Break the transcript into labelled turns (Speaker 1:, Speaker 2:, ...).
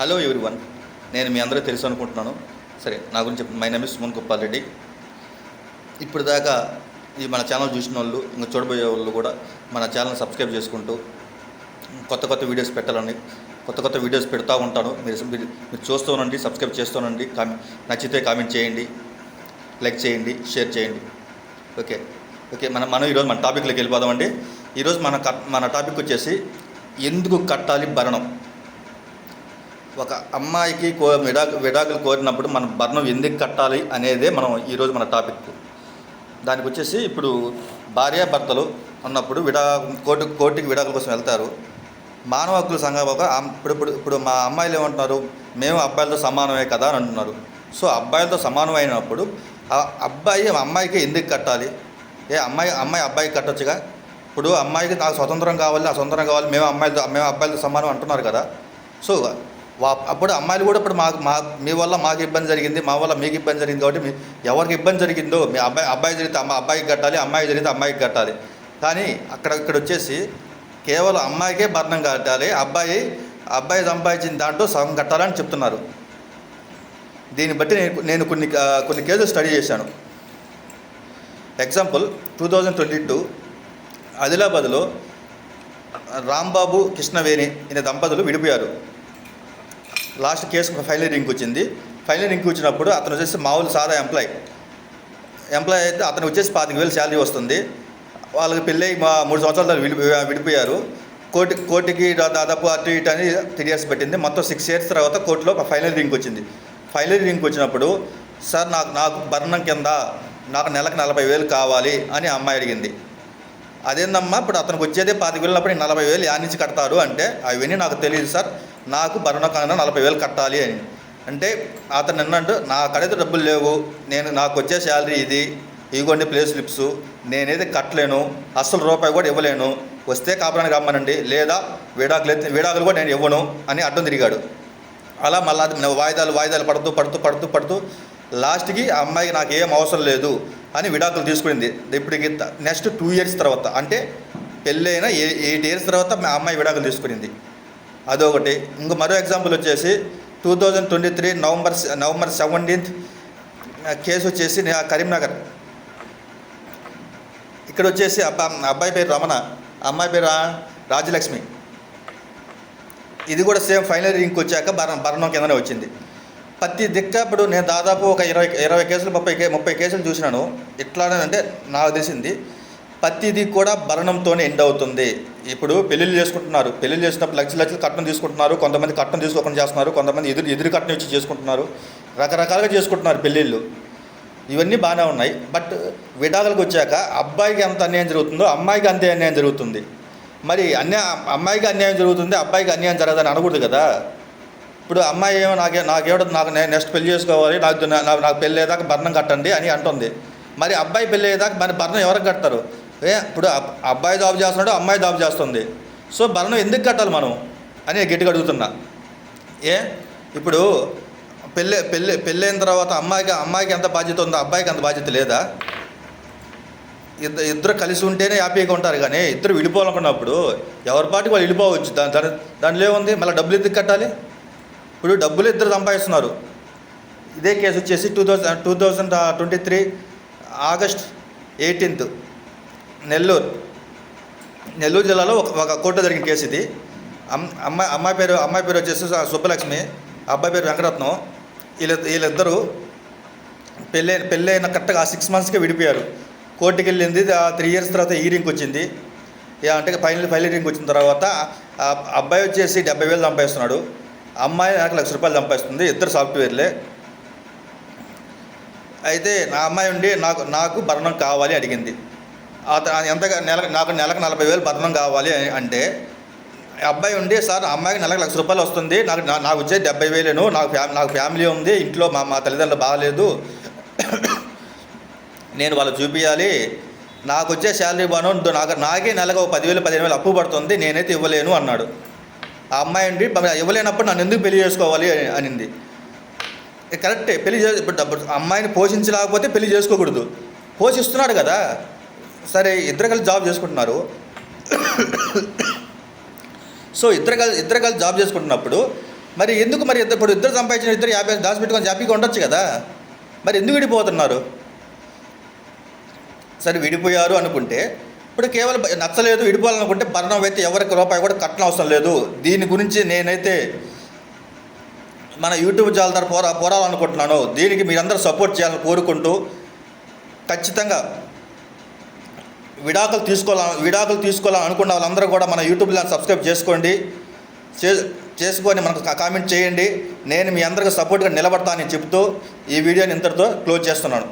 Speaker 1: Hello one నేను మీ అందరూ తెలుసు అనుకుంటున్నాను. సరే నా గురించి my name is Suman Gopal Reddy. ఇప్పుడు దాకా ఈ మన ఛానల్ చూసిన వాళ్ళు ఇంకా చూడబోయే వాళ్ళు కూడా మన ఛానల్ సబ్స్క్రైబ్ చేసుకుంటూ కొత్త కొత్త వీడియోస్ పెట్టాలని కొత్త కొత్త వీడియోస్ పెడతా ఉంటాను. మీరు మీరు మీరు చూస్తూ ఉండండి సబ్స్క్రైబ్ చేస్తూ కామె నచ్చితే కామెంట్ చేయండి లైక్ చేయండి షేర్ చేయండి. Okay okay. మనం మనం ఈరోజు మన టాపిక్లోకి వెళ్ళిపోదామండి. ఈరోజు మన కట్ మన టాపిక్ వచ్చేసి ఎందుకు కట్టాలి భరణం? ఒక అమ్మాయికి కో విడా విడాకులు కోరినప్పుడు మనం భరణం ఎందుకు కట్టాలి అనేదే మనం ఈరోజు మన టాపిక్. దానికి వచ్చేసి ఇప్పుడు భార్యాభర్తలు ఉన్నప్పుడు విడా కోర్టు కోర్టుకి విడాకుల కోసం వెళ్తారు. మానవ హక్కుల సంఘం ఒక ఇప్పుడు ఇప్పుడు ఇప్పుడు మా అమ్మాయిలు ఏమంటున్నారు? మేము అబ్బాయిలతో సమానమే కదా అని అంటున్నారు. సో అబ్బాయిలతో సమానం అయినప్పుడు ఆ అబ్బాయి అమ్మాయికి ఎందుకు కట్టాలి? ఏ అమ్మాయి అమ్మాయి అబ్బాయికి కట్టొచ్చుగా? ఇప్పుడు అమ్మాయికి నాకు స్వతంత్రం కావాలి ఆ స్వతంత్రం కావాలి మేము అమ్మాయిలతో మేము అబ్బాయిలతో సమానం అంటున్నారు కదా. సో అప్పుడు అమ్మాయిలు కూడా ఇప్పుడు మాకు మా మీ వల్ల మాకు ఇబ్బంది జరిగింది మా వల్ల మీకు ఇబ్బంది జరిగింది కాబట్టి ఎవరికి ఇబ్బంది జరిగిందో మీ అబ్బాయి అబ్బాయి జరిగితే అమ్మ అబ్బాయికి కట్టాలి అమ్మాయి జరిగితే అమ్మాయికి కట్టాలి. కానీ అక్కడ ఇక్కడ వచ్చేసి కేవలం అమ్మాయికే భరణం కట్టాలి అబ్బాయి అబ్బాయి సంపాదించిన దాంట్లో సగం కట్టాలని చెప్తున్నారు. దీన్ని బట్టి నేను నేను కొన్ని కొన్ని కేసులు స్టడీ చేశాను. Example two thousand twenty two ఆదిలాబాద్లో రాంబాబు కృష్ణవేణి అనే దంపతులు విడిపోయారు. లాస్ట్ కేసు ఫైనల్ రింక్ వచ్చింది ఫైనల్ రింక్ వచ్చినప్పుడు అతను వచ్చేసి మామూలు సాదా ఎంప్లాయ్. ఎంప్లాయ్ అయితే అతను వచ్చేసి పాతిక వేలు శాలరీ వస్తుంది. వాళ్ళకి పెళ్ళి మా మూడు సంవత్సరాలు విడి విడిపోయారు. కోర్టు కోర్టుకి దాదాపు అటు ఇటు అని త్రీ ఇయర్స్ పెట్టింది. మొత్తం సిక్స్ ఇయర్స్ తర్వాత కోర్టులో ఒక ఫైనల్ రింక్ వచ్చింది ఫైనల్ రింక్ వచ్చినప్పుడు సార్ నాకు నాకు భరణం కింద నాకు నెలకు నలభై వేలు కావాలి అని అమ్మాయి అడిగింది. అదేందమ్మా ఇప్పుడు అతనికి వచ్చేదే పాతిక వేలు నలభై వేలు యాడ్ నుంచి కడతారు అంటే అవన్నీ నాకు తెలియదు సార్. నాకు భరణ కన్నా నలభై వేలు కట్టాలి అని. అంటే అతను అన్నట్టు నా కడైతే డబ్బులు లేవు నేను నాకు వచ్చే శాలరీ ఇది ఇదిగోండి ప్లే స్లిప్స్ నేనేది కట్టలేను అసలు రూపాయి కూడా ఇవ్వలేను వస్తే కాపురానికి రమ్మనండి లేదా విడాకులు అయితే విడాకులు కూడా నేను ఇవ్వను అని అడ్డం తిరిగాడు. అలా మళ్ళీ వాయిదాలు వాయిదాలు పడుతూ పడుతూ పడుతూ పడుతూ లాస్ట్కి ఆ అమ్మాయికి నాకు ఏం అవసరం లేదు అని విడాకులు తీసుకునింది. ఇప్పటికి నెక్స్ట్ టూ ఇయర్స్ తర్వాత అంటే పెళ్ళైన ఎయిట్ ఇయర్స్ తర్వాత మా అమ్మాయి విడాకులు తీసుకునింది. అదొకటి. ఇంకో మరో ఎగ్జాంపుల్ వచ్చేసి two thousand twenty three November November seventeenth case వచ్చేసి నే- కరీంనగర్. ఇక్కడ వచ్చేసి అబ్బా అబ్బాయి పేరు రమణ అమ్మాయి పేరు రాజలక్ష్మి. ఇది కూడా సేమ్ ఫైనల్ రింక్ వచ్చాక భరణ భరణం కిందనే వచ్చింది. ప్రతి దిక్క ఇప్పుడు నేను దాదాపు ఒక ఇరవై ఇరవై కేసులు ముప్పై కే ముప్పై కేసులు చూసినాను. ఎట్లానే అంటే నాకు తెలిసింది ప్రతిది కూడా భరణంతోనే ఎండ్ అవుతుంది. ఇప్పుడు పెళ్ళిళ్ళు చేసుకుంటున్నారు. పెళ్ళిళ్ళు చేసినప్పుడు లక్షలు లక్షలు కట్నం తీసుకుంటున్నారు. కొంతమంది కట్నం తీసుకోకుండా చేస్తున్నారు. కొంతమంది ఎదురు ఎదురు కట్నం ఇచ్చి చేసుకుంటున్నారు. రకరకాలుగా చేసుకుంటున్నారు పెళ్ళిళ్ళు. ఇవన్నీ బాగానే ఉన్నాయి. బట్ విడాకులకు వచ్చాక అబ్బాయికి ఎంత అన్యాయం జరుగుతుందో అమ్మాయికి అంతే అన్యాయం జరుగుతుంది. మరి అన్యా అమ్మాయికి అన్యాయం జరుగుతుంది అబ్బాయికి అన్యాయం జరగదని అనకూడదు కదా. ఇప్పుడు అమ్మాయి ఏమో నాకే నాకేమిటో నాకు నేను నెక్స్ట్ పెళ్ళి చేసుకోవాలి. నాకు నాకు నాకు పెళ్ళి అయ్యేదాకా భరణం కట్టండి అని అంటుంది. మరి అబ్బాయి పెళ్ళి అయ్యేదాకా మరి భరణం ఎవరికి కడతారు? ఇప్పుడు అబ్బాయి జాబ్ చేస్తున్నాడు అమ్మాయి జాబ్ చేస్తుంది. సో బలనం ఎందుకు కట్టాలి మనం? అని గట్టిగా అడుగుతున్నా. ఏ ఇప్పుడు పెళ్ళి పెళ్ళి పెళ్ళైన తర్వాత అమ్మాయికి అమ్మాయికి ఎంత బాధ్యత ఉందో అబ్బాయికి అంత బాధ్యత లేదా? ఇద్దరు ఇద్దరు కలిసి ఉంటేనే హ్యాపీగా ఉంటారు కానీ ఇద్దరు విడిపోవాలనుకున్నప్పుడు ఎవరి పాటికి వాళ్ళు విడిపోవచ్చు. దాని దాని దానిలో ఏముంది? మళ్ళీ డబ్బులు ఎందుకు కట్టాలి? ఇప్పుడు డబ్బులు ఇద్దరు సంపాదిస్తున్నారు. ఇదే కేసు వచ్చేసి two thousand two thousand twenty three August eighteenth. Nellore. Nellore జిల్లాలో ఒక ఒక కోర్టు జరిగిన కేసు ఇది. అమ్ అమ్మాయి అమ్మాయి పేరు అమ్మాయి పేరు వచ్చేసి సుబ్బలక్ష్మి అబ్బాయి పేరు వెంకటరత్నం వీళ్ళ వీళ్ళిద్దరూ పెళ్ళి పెళ్ళైన కరెక్ట్గా సిక్స్ మంత్స్కే విడిపోయారు. కోర్టుకి వెళ్ళింది త్రీ ఇయర్స్ తర్వాత ఈ రింక్ వచ్చింది. అంటే ఫైనల్ ఫైనల్ రింక్ వచ్చిన తర్వాత అబ్బాయి వచ్చేసి డెబ్బై వేలు సంపాదిస్తున్నాడు అమ్మాయి నాకు లక్ష రూపాయలు సంపాదిస్తుంది ఇద్దరు సాఫ్ట్వేర్లే. అయితే నా అమ్మాయి ఉండి నాకు నాకు భరణం కావాలి అడిగింది. ఎంతగా నెల నాకు నెలకు నలభై వేలు భద్రం కావాలి అని అంటే అబ్బాయి ఉండి సార్ అమ్మాయికి నెలకు లక్ష రూపాయలు వస్తుంది నాకు నా- నాకు వచ్చేది డెబ్బై వేలేను నాకు ఫ్యా నాకు ఫ్యామిలీ ఉంది ఇంట్లో మా మా తల్లిదండ్రులు బాగాలేదు నేను వాళ్ళు చూపించాలి నాకు వచ్చే శాలరీ బాను నాకు నాకే నెలకు ఒక పదివేలు పదిహేను వేలు అప్పు పడుతుంది నేనైతే ఇవ్వలేను అన్నాడు. ఆ అమ్మాయి ఉండి ఇవ్వలేనప్పుడు నన్ను ఎందుకు పెళ్ళి చేసుకోవాలి? అని అనింది. కరెక్టే పెళ్ళి చే ఇప్పుడు అమ్మాయిని పోషించలేకపోతే పెళ్ళి చేసుకోకూడదు. పోషిస్తున్నాడు కదా సరే ఇద్దరు కలిసి జాబ్ చేసుకుంటున్నారు. సో ఇద్దరు కలిసి ఇద్దరు కలిసి జాబ్ చేసుకుంటున్నప్పుడు మరి ఎందుకు మరి ఇద్దరు ఇప్పుడు ఇద్దరు సంపాదించిన ఇద్దరు యాభై దాచిపెట్టుకొని హ్యాపీగా ఉండొచ్చు కదా? మరి ఎందుకు విడిపోతున్నారు? సరే విడిపోయారు అనుకుంటే ఇప్పుడు కేవలం నచ్చలేదు విడిపోవాలనుకుంటే భరణం అయితే ఎవరికి రూపాయి కూడా కట్టడం అవసరం లేదు. దీని గురించి నేనైతే మన యూట్యూబ్ ఛానల్ ద్వారా పోరా పోరాలనుకుంటున్నాను. దీనికి మీరందరూ సపోర్ట్ చేయాలని కోరుకుంటూ ఖచ్చితంగా విడాకులు తీసుకోవాలని విడాకులు తీసుకోవాలని అనుకున్న వాళ్ళందరూ కూడా మన యూట్యూబ్ ఛానల్ సబ్స్క్రైబ్ చేసుకోండి. చే చేసుకొని మనకు కామెంట్ చేయండి. నేను మీ అందరికీ సపోర్ట్గా నిలబడతానని చెప్తూ ఈ వీడియోని ఇంతటితో క్లోజ్ చేస్తున్నాను.